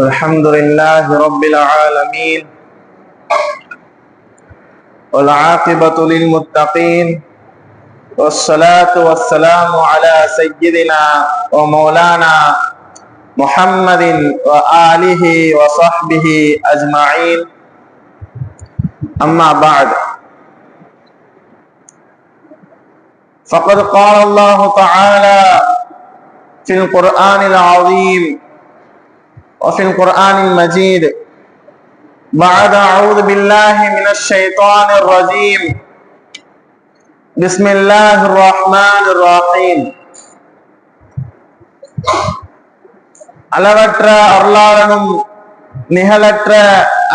الحمد لله رب العالمين والعاقبة للمتقين والصلاة والسلام على سيدنا ومولانا محمد وآله وصحبه أجمعين أما بعد فقد قال الله تعالى في القرآن العظيم وفي القرآن المجيد بعد أعوذ بالله من الشيطان الرجيم بسم الله الرحمن الرحيم அளவற்ற அருளாளனும் நிகழற்ற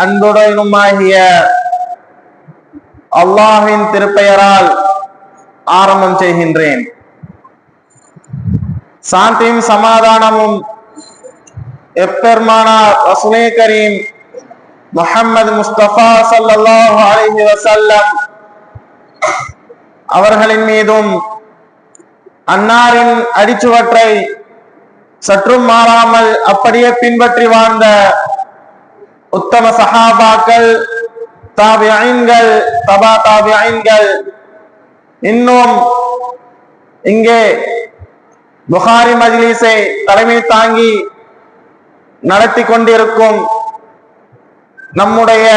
அன்புடனுமாகிய அல்லாஹ்வின் திருப்பெயரால் ஆரம்பம் செய்கின்றேன். சாந்தியும் சமாதானமும் எப்பெருமானார் ரசூலே கரீம் முஹம்மது முஸ்தபா சல்லாஹ் அலைஹி வசல்லம் அவர்களின் மீதும் அன்னாரின் அடிச்சுவற்றை சற்றும் மாறாமல் அப்படியே பின்பற்றி வாழ்ந்த உத்தம சஹாபாக்கள் தாபியன்கள் தபா தாபியன்கள் இன்னும் இங்கே புகாரி மஜ்லிஸை தலைமை தாங்கி நடத்தி கொண்டிருக்கும் நம்முடைய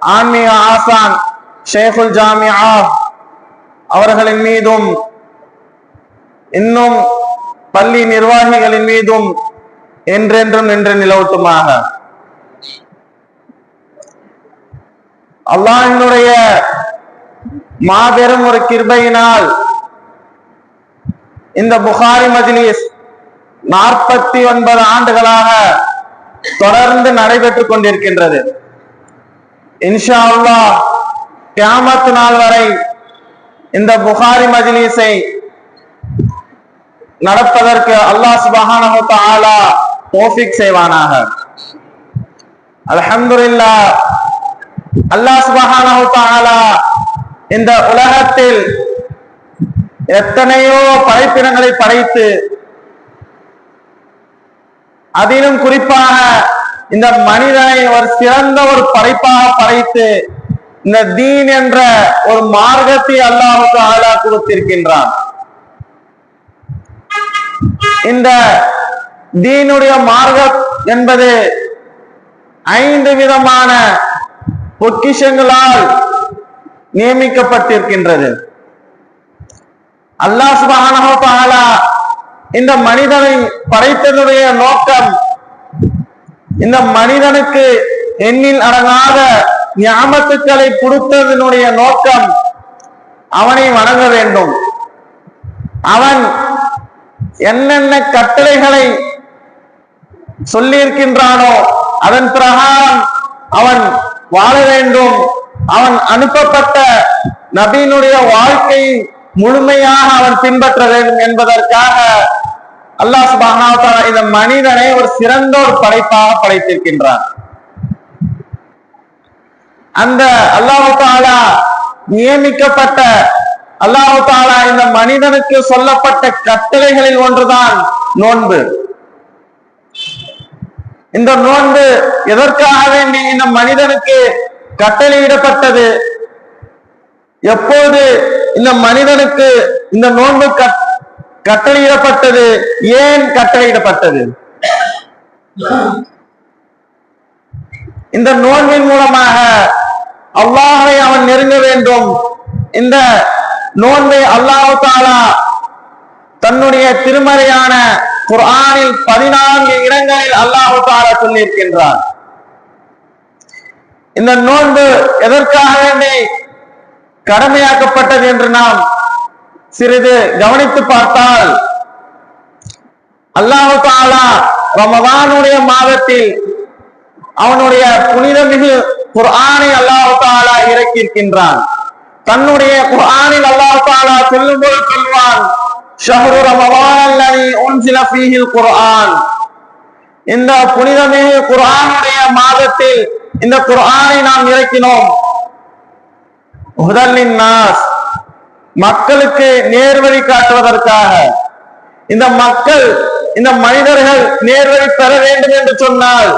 ஆன்மீக ஆசான் ஷேகுல் ஜாமியா அவர்களின் மீதும் இன்னும் பள்ளி நிர்வாகிகளின் மீதும் என்றென்றும் நின்று நிலவட்டுமாக. அல்லாஹினுடைய மாபெரும் ஒரு கிருபையினால் இந்த புகாரி மஜ்லிஸ் நாற்பத்தி ஒன்பது ஆண்டுகளாக தொடர்ந்து நடைபெற்றுக் கொண்டிருக்கின்றது. இன்ஷா அல்லாஹ் கியாமத் நாள் வரை இந்த புகாரி மஜ்லிஸை நடப்பதற்கு அல்லாஹ் சுபஹானஹு தஆலா தௌஃபீக் செய்வானாக. அல்ஹம்துலில்லாஹ் அல்லாஹ் சுபஹானஹு தஆலா இந்த உலகத்தில் எத்தனையோ படைப்பினங்களை படைத்து அதிலும் குறிப்பாக இந்த மனிதனை ஒரு சிறந்த ஒரு படைப்பாக படைத்து இந்த தீன் என்ற ஒரு மார்க்கத்தை அல்லாஹுக்கு ஆளா கொடுத்திருக்கின்றான். இந்த தீனுடைய மார்க்கம் என்பது ஐந்து விதமான பொக்கிஷங்களால் நியமிக்கப்பட்டிருக்கின்றது. அல்லாஹ் சுபானா இந்த மனிதனை படைத்ததுடைய நோக்கம் இந்த மனிதனுக்கு எண்ணில் அடங்காத ஞாபகத்துக்களை கொடுத்ததனுடைய நோக்கம் அவனை வணங்க வேண்டும். அவன் என்னென்ன கட்டளைகளை சொல்லியிருக்கின்றானோ அதன் பிரகாரம் அவன் வாழ வேண்டும். அவன் அனுப்பப்பட்ட நபியினுடைய வாழ்க்கை முழுமையாக அவன் பின்பற்ற வேண்டும் என்பதற்காக அல்லாஹ் சுபானா இந்த மனிதனை ஒரு சிறந்த ஒரு படைப்பாக படைத்திருக்கின்றான். அந்த அல்லாஹு தாலா நியமிக்கப்பட்ட அல்லாஹு தாலா இந்த மனிதனுக்கு சொல்லப்பட்ட கட்டளைகளில் ஒன்றுதான் நோன்பு. இந்த நோன்பு எதற்காக வேண்டி இந்த மனிதனுக்கு கட்டளையிடப்பட்டது. எப்போது இந்த மனிதனுக்கு இந்த நோன்பு கட்டளையிடப்பட்டது? ஏன் கட்டளையிடப்பட்டது? இந்த நோன்பின் மூலமாக அல்லாஹை அவன் நெருங்க வேண்டும். இந்த நோன்பை அல்லாஹு தாலா தன்னுடைய திருமறையான குர்ஆனில் பதினான்கு இடங்களில் அல்லாஹு தாலா சொல்லியிருக்கின்றான். இந்த நோன்பு எதற்காக வேண்டி கடமையாக்கப்பட்டது என்று நாம் சிறிது கவனித்து பார்த்தால் அல்லாஹு தாலா ரமதானுடைய மாதத்தில் அவனுடைய புனிதமிகு குர்ஆனை அல்லாஹு தாலா இறக்கியிருக்கின்றான். தன்னுடைய குர்ஆனில் அல்லாஹு தாலா சொல்லும் போது சொல்வான் ஷஹ்ரு ரமதான் அல்லதி உன்சில ஃபீஹில் குர்ஆன். இந்த புனிதமிகு குர்ஆனுடைய மாதத்தில் இந்த குரானை நாம் இறக்கினோம். நாஸ் மக்களுக்கு நேர்வழி காட்டுவதற்காக. இந்த மக்கள் இந்த மனிதர்கள் நேர்வழி பெற வேண்டும் என்று சொன்னால்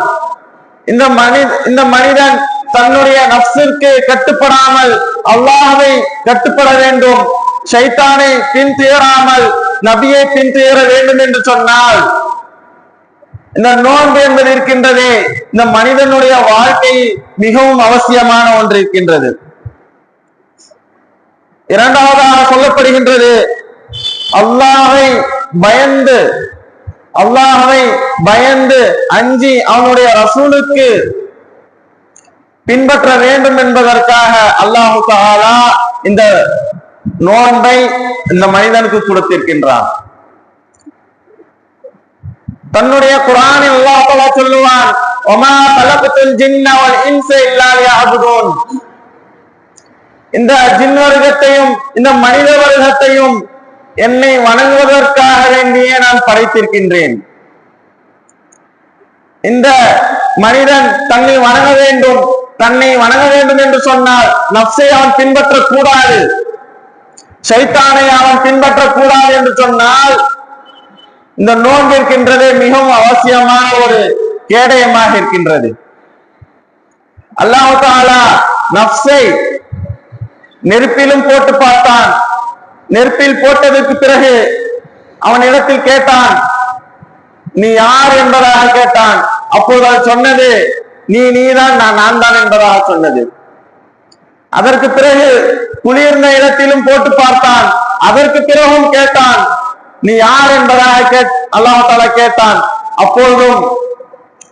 இந்த மனி இந்த மனிதன் தன்னுடைய நப்சிற்கு கட்டுப்படாமல் அல்லாஹவை கட்டுப்பட வேண்டும். ஷைத்தானை பின்துயராமல் நபியை பின்துயர வேண்டும் என்று சொன்னால் இந்த நோன்பு என்பது இருக்கின்றதே. இந்த மனிதனுடைய வாழ்க்கை மிகவும் அவசியமான ஒன்று இருக்கின்றது. இரண்டாவதாக சொல்லப்படுகின்றது அல்லாஹை பயந்து அல்லாஹை பயந்து அஞ்சி அவனுடைய ரசூலுக்கு பின்பற்ற வேண்டும் என்பதற்காக அல்லாஹு இந்த நோன்பை இந்த மனிதனுக்கு கொடுத்திருக்கின்றான். தன்னுடைய குரானில் அல்லாஹ் தஆலா சொல்லுவான் ஒமா தலகுத்துல் ஜின்ன வல் இன்ச இல்லா லியஅபுதூன் இந்த ஜின் வர்க்கத்தையும் இந்த மனித வர்க்கத்தையும் என்னை வணங்குவதற்காக வேண்டியே நான் படைத்திருக்கின்றேன். இந்த மனிதன் தன்னை வணங்க வேண்டும் தன்னை வணங்க வேண்டும் என்று சொன்னால் நப்சை அவன் பின்பற்றக் கூடாது சைத்தானை அவன் பின்பற்றக் கூடாது என்று சொன்னால் இந்த நோன்பு இருக்கின்றதே மிகவும் அவசியமான ஒரு கேடயமாக இருக்கின்றது. அல்லாஹு தாலா நப்சை நெருப்பிலும் போட்டு பார்த்தான். நெருப்பில் போட்டதற்கு பிறகு அவன் இடத்தில் கேட்டான் நீ யார் என்பதாக கேட்டான். அப்போது அவன் சொன்னது நீ நீதான் நான் நான் தான் என்பதாக சொன்னது. அதற்கு பிறகு குளிர்ந்த இடத்திலும் போட்டு பார்த்தான். அதற்கு பிறகும் கேட்டான் நீ யார் என்பதாக கேட் அல்லாஹால கேட்டான். அப்பொழுதும்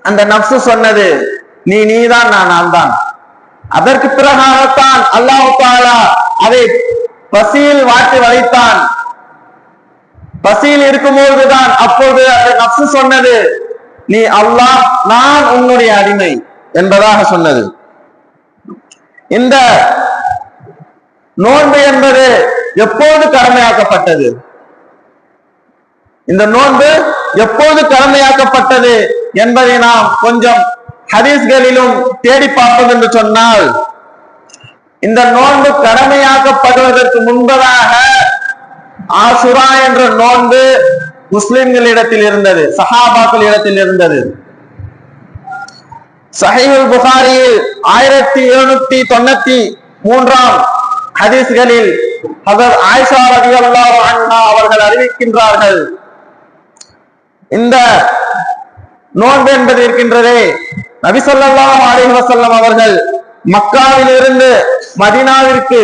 அந்த நப்சு சொன்னது நீ நீதான் நான் நான் தான் அதற்கு பிறகாகத்தான் அல்லாஹு தாலா அதை பசியில் வாட்டி வளைத்தான். பசியில் இருக்கும்போதுதான் அப்போது அந்த நப்சு சொன்னது நீ அல்லாஹ் நான் உன்னுடைய அடிமை என்பதாக சொன்னது. இந்த நோன்பு என்பது எப்போது கடமையாக்கப்பட்டது? இந்த நோன்பு எப்போது கடமையாக்கப்பட்டது என்பதை நாம் கொஞ்சம் ஹதீஸ்களிலும் தேடி பார்ப்போம் என்று சொன்னால் இந்த நோன்பு கடமையாக்கப்படுவதற்கு முன்பதாக ஆசுரா என்ற நோன்பு முஸ்லிம்களிடத்தில் இருந்தது சஹாபாக்கள் இடத்தில் இருந்தது. சஹீஹுல் புகாரியில் ஆயிரத்தி எழுநூத்தி தொண்ணூத்தி மூன்றாம் ஹதீஸ்களில் ஹதர் ஆயிஷா ரவி அன்ஹா அவர்கள் அறிவிக்கின்றார்கள் இந்த நோன்பு என்பது இருக்கின்றதே நபிசல்லாம் ஸல்லல்லாஹு அலைஹி அவர்கள் மக்காவில் இருந்து மதீனாவிற்கு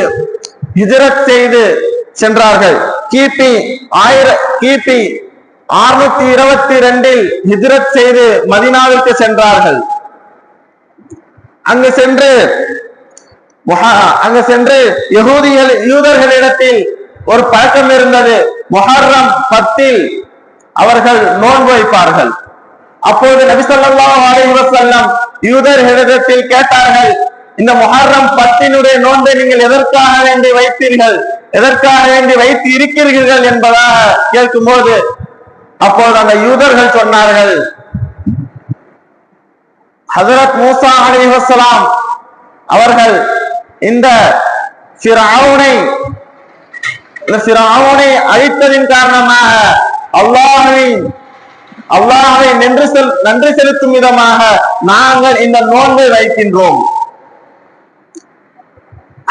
ஹிஜ்ரத் செய்து சென்றார்கள். கிபி ஆயிர கிபி அறுநூத்தி இருபத்தி ரெண்டில் ஹிஜரத் செய்து மதீனாவிற்கு சென்றார்கள். அங்கு சென்று முஹ- அங்கு சென்று யகூதிகள் யூதர்களிடத்தில் ஒரு பழக்கம் இருந்தது. முஹர்ரம் பத்தில் அவர்கள் நோன்பு வைப்பார்கள். அப்போது நபி ஸல்லல்லாஹு யூதர்களிடத்தில் கேட்டார்கள் இந்த முஹர்ரம் பத்தினுடைய நோன்பை நீங்கள் எதற்காக வேண்டி வைத்தீர்கள்? எதற்காக வேண்டி வைத்து இருக்கிறீர்கள் என்பதாக கேட்கும்போது அப்போது அந்த யூதர்கள் சொன்னார்கள் ஹசரத் மூசா அலைஹிஸ்ஸலாம் அவர்கள் இந்த ஃபிரௌனை இந்த ஃபிரௌனை அழித்ததின் காரணமாக அல்லாஹை அல்லாஹை நன்றி செல் நன்றி செலுத்தும் விதமாக நாங்கள் இந்த நோன்பை வைக்கின்றோம்.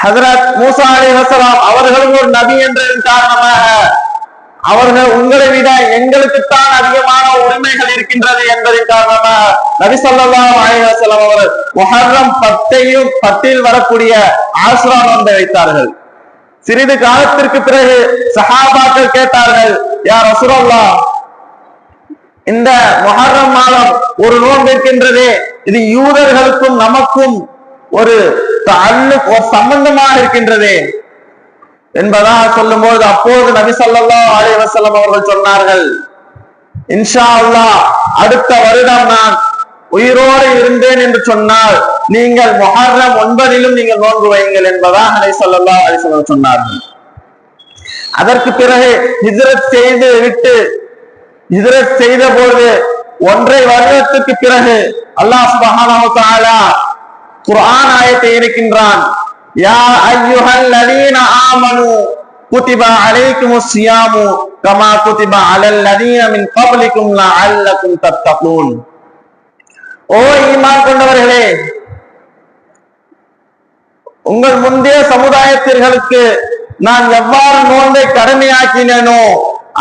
ஹசரத் மூசா அலைஹிஸ்ஸலாம் அவர்களும் ஒரு நபி என்றதன் காரணமாக அவர்கள் உங்களை விட எங்களுக்குத்தான் அதிகமான உரிமைகள் இருக்கின்றது என்பதன் காரணமாக நபி சொல்லலாம் அலிஹசலாம் அவர்கள் முஹர்ரம் பத்தையும் பத்தில் வரக்கூடிய ஆசுரா நோன்பை வைத்தார்கள். சிறிது காலத்திற்கு பிறகு சஹாபாக்கள் கேட்டார்கள் யார் ரசூலல்லாஹ். இந்த முஹர்ரம் மாதம் ஒரு நோன்பு இருக்கின்றதே இது யூதர்களுக்கும் நமக்கும் ஒரு தஅல்லுக், ஒரு சம்பந்தமாக இருக்கின்றதே. என்பதாக சொல்லும்போது அப்போது நபி ஸல்லல்லாஹு அலைஹி வஸல்லம் அவர்கள் சொன்னார்கள் இன்ஷா அல்லாஹ் அடுத்த வருடம் நான் உயிரோடு இருந்தேன் என்று சொன்னால் நீங்கள் முஹர்ரம் ஒன்பதிலும் நீங்கள் நோன்பு வையுங்கள் என்பதாக நபி ஸல்லல்லாஹு அலைஹி சொன்னார்கள். அதற்கு பிறகு ஹிஜ்ரத் செய்து விட்டு ஹிஜ்ரத் செய்த போது ஒன்றை வருடத்துக்கு பிறகு அல்லாஹ் சுப்ஹானஹு குரான் ஆயத்தை இருக்கின்றான் யா ஐயுஹல் லதீன ஆமனு குதிபா அலைக்கும் சியாமு கமா குதிபா அலல் லதீன மின் கப்லிக்கும் லஅல்லக்கும் தத்தகூன். ஓ ஈமான் கொண்டவர்களே உங்கள் முந்தைய சமுதாயத்திற்கு நான் எவ்வாறு நோன்பை கடமையாக்கினேனோ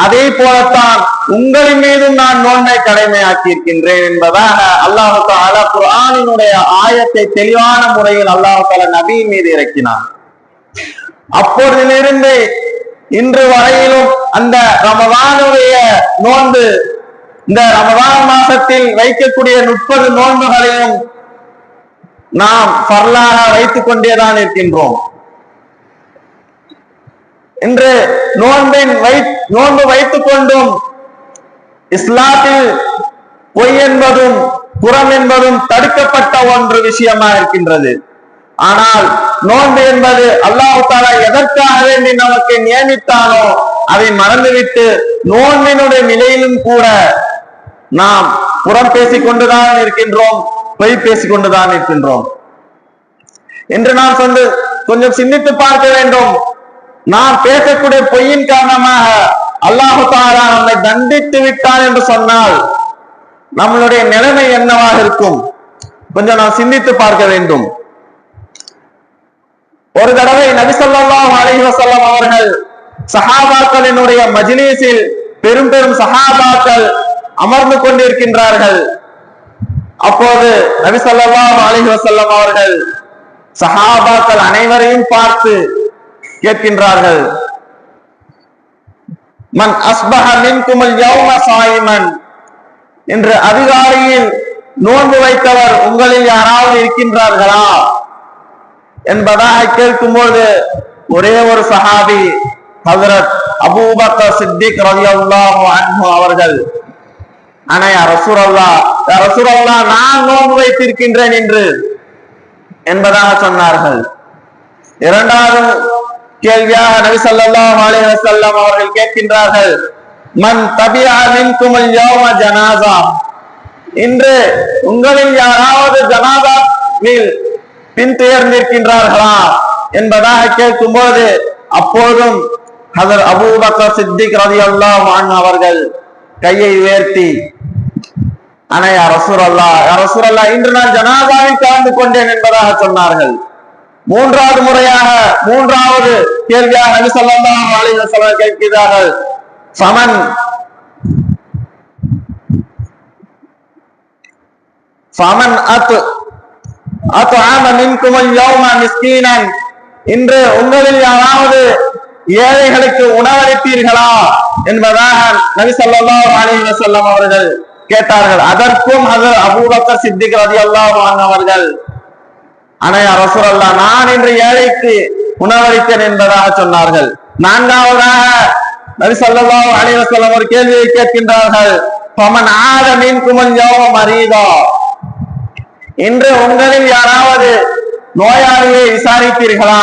அதே போலத்தான் உங்களின் மீதும் நான் நோன்பை கடமையாக்கி இருக்கின்றேன் என்பதாக அல்லாஹு தாலா குரானினுடைய ஆயத்தை தெளிவான முறையில் அல்லாஹு தாலா நபியின் மீது இறக்கினான். அப்பொழுதிலிருந்து இன்று வரையிலும் அந்த ரமதானுடைய நோன்பு இந்த ரமதான் மாசத்தில் வைக்கக்கூடிய முப்பது நோன்புகளையும் நாம் பரலாக வைத்துக் கொண்டேதான் இருக்கின்றோம். இன்று நோன்பின் வை நோன்பு வைத்துக் கொண்டும் இஸ்லாத்தில் பொய் என்பதும் புறம் என்பதும் தடுக்கப்பட்ட ஒன்று விஷயமா இருக்கின்றது. ஆனால் நோன்பு என்பது அல்லாஹு தாலா எதற்காக வேண்டி நமக்கு நியமித்தானோ அதை மறந்துவிட்டு நோன்பினுடைய நிலையிலும் கூட நாம் புறம் பேசிக் கொண்டுதான் இருக்கின்றோம் பொய் பேசிக் கொண்டுதான் இருக்கின்றோம். என்று நாம் சொந்து கொஞ்சம் சிந்தித்து பார்க்க வேண்டும். நாம் பேசக்கூடிய பொய்யின் காரணமாக அல்லாஹு தாரா நம்மை தண்டித்து விட்டான் என்று சொன்னால் நம்மளுடைய நிலைமை என்னவாக இருக்கும்? கொஞ்சம் நாம் சிந்தித்து பார்க்க வேண்டும். ஒரு தடவை நபிசல்லாஹ் அலைஹி வஸல்லம் அவர்கள் சஹாபாக்களினுடைய மஜ்லிஸில் பெரும் பெரும் சஹாபாக்கள் அமர்ந்து கொண்டிருக்கின்றார்கள். அப்போது நபிசல்லாஹ் ஸல்லல்லாஹு அலைஹி அவர்கள் சஹாபாக்கள் அனைவரையும் பார்த்து கேட்கின்றார்கள். மன் அஸ்பஹ மின்குமல் யௌம சாயிமன் என்று அதிகாலையில் நோன்பு வைத்தவர் உங்களில் யாராவது இருக்கின்றார்களா? என்பதாக கேட்கும்போது ஒரே ஒரு சஹாபி ஹசரத் அபூபக்கர் சித்திக் ரலியல்லாஹு அன்ஹு அவர்கள் ஆனா ரசூரல்லா ரசூரல்லா நான் நோன்பு வைத்திருக்கின்றேன் என்று என்பதாக சொன்னார்கள். இரண்டாவது கேள்வியாக நபி ஸல்லல்லாஹு அலி வசல்லாம் அவர்கள் கேட்கின்றார்கள். மன் தபியா மின்குமல் யோம ஜனாசா இன்று உங்களில் யாராவது ஜனாதாவில் பின்துயர்ந்திருக்கின்றார்களா என்பதாக கேட்கும்போது அப்போதும் ஹதர் அபூபக்கர் சித்திக் ரலியல்லாஹு அன்ஹு அவர்கள் கையை உயர்த்தி அனையா ரசூர் அல்லா ரசூர் அல்லா இன்று நான் ஜனாதாவில் கலந்து கொண்டேன் என்பதாக சொன்னார்கள். மூன்றாவது முறையாக மூன்றாவது கேள்வியாக நபி கேட்கிறார்கள். சமன். சமன் அத் அத்ஆம மின்குமல் யோமா மிஸ்கீனன். இன்று உங்களில் யாராவது ஏழைகளுக்கு உணவளித்தீர்களா என்பதாக நபி சொல்லா அலைஹி செல்லம் அவர்கள் கேட்டார்கள். அதற்கும் அது அபூபக்கர் சித்திக் ரலியல்லாஹு அன்ஹு அவர்கள் அனையா ரசூலல்லா நான் இன்று ஏழைக்கு உணவளித்தேன் என்பதாக சொன்னார்கள். நான்காவதாக நபி ஸல்லல்லாஹு அலைஹி ஒரு கேள்வியை கேட்கின்றார்கள். பமன் ஆத மீன் குமன் யோகம் மரீதா? இன்று உங்களில் யாராவது நோயாளியை விசாரித்தீர்களா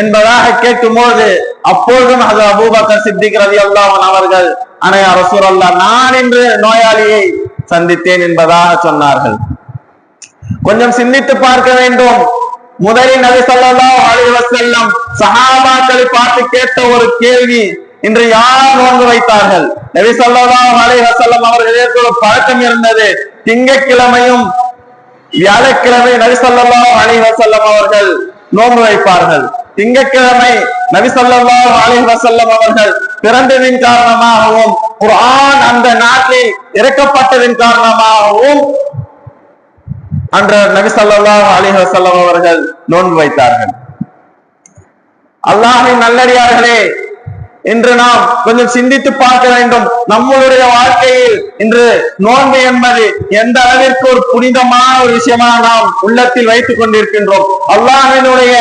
என்பதாக கேட்கும்போது அப்பொழுதும் அது அபூபக்கர் சித்திக் ரவி அல்லாவன் அவர்கள் அனையா ரசூலல்லா நான் இன்று நோயாளியை சந்தித்தேன் என்பதாக சொன்னார்கள். கொஞ்சம் சிந்தித்து பார்க்க வேண்டும். முதலில் நபி ஸல்லல்லாஹு அலைஹி செல்லம் சஹாபாக்களை பார்த்து கேட்ட ஒரு கேள்வி இன்று யார் நோன்பு வைத்தார்கள்? நபி ஸல்லல்லாஹு அலைஹி செல்லம் அவர்களுக்கு ஒரு பழக்கம் இருந்தது. திங்கட்கிழமையும் வியாழக்கிழமை நபி ஸல்லல்லாஹு அலைஹி செல்லம் அவர்கள் நோன்பு வைப்பார்கள். திங்கட்கிழமை நபி ஸல்லல்லாஹு அலைஹி செல்லம் அவர்கள் பிறந்ததின் காரணமாகவும் குரான் அந்த நாட்டில் இறக்கப்பட்டதின் காரணமாகவும் அன்று நபி ஸல்லல்லாஹு அலைஹி அவர்கள் நோன்பு வைத்தார்கள். அல்லாஹின் நல்லடியார்களே இன்று நாம் கொஞ்சம் சிந்தித்து பார்க்க வேண்டும். நம்மளுடைய வாழ்க்கையில் இன்று நோன்பு என்பது எந்த அளவிற்கு ஒரு புனிதமான ஒரு விஷயமாக நாம் உள்ளத்தில் வைத்துக் கொண்டிருக்கின்றோம். அல்லாஹினுடைய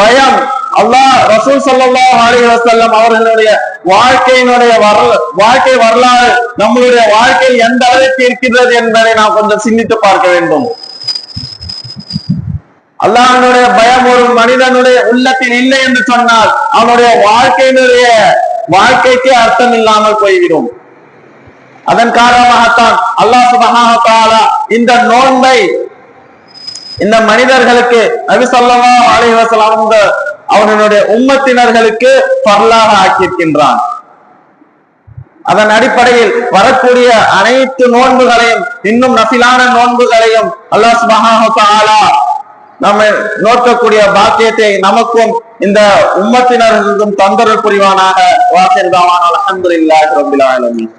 பயம் அல்லாஹ் ரசூல் சல்லா அலைஹி வஸல்லம் அவர்களுடைய வாழ்க்கையினுடைய வரல வாழ்க்கை வரலாறு நம்மளுடைய வாழ்க்கை எந்த அளவிற்கு இருக்கின்றது என்பதை நாம் கொஞ்சம் சிந்தித்து பார்க்க வேண்டும். அல்லாஹனுடைய பயம் ஒரு மனிதனுடைய உள்ளத்தில் இல்லை என்று சொன்னால் அவனுடைய வாழ்க்கையினுடைய வாழ்க்கைக்கு அர்த்தம் இல்லாமல் போய்விடும். அதன் காரணமாகத்தான் அல்லாஹ் சுபஹானஹு இந்த நோன்பை இந்த மனிதர்களுக்கு நபி ஸல்லல்லாஹு அலைஹி வஸல்லம் அவனுடைய உம்மத்தினர்களுக்கு பரலாக ஆக்கியிருக்கின்றான். அதன் அடிப்படையில் வரக்கூடிய அனைத்து நோன்புகளையும் இன்னும் நசிலான நோன்புகளையும் அல்லாஹ் சுப்ஹானஹு நம்மை நோக்கக்கூடிய பாக்கியத்தை நமக்கும் இந்த உம்மத்தினர்களுக்கும் தந்தரல் புரிவானாக. வாசிர்தாவான அல்ஹம்துலில்லாஹி ரப்பில் ஆலமீன்.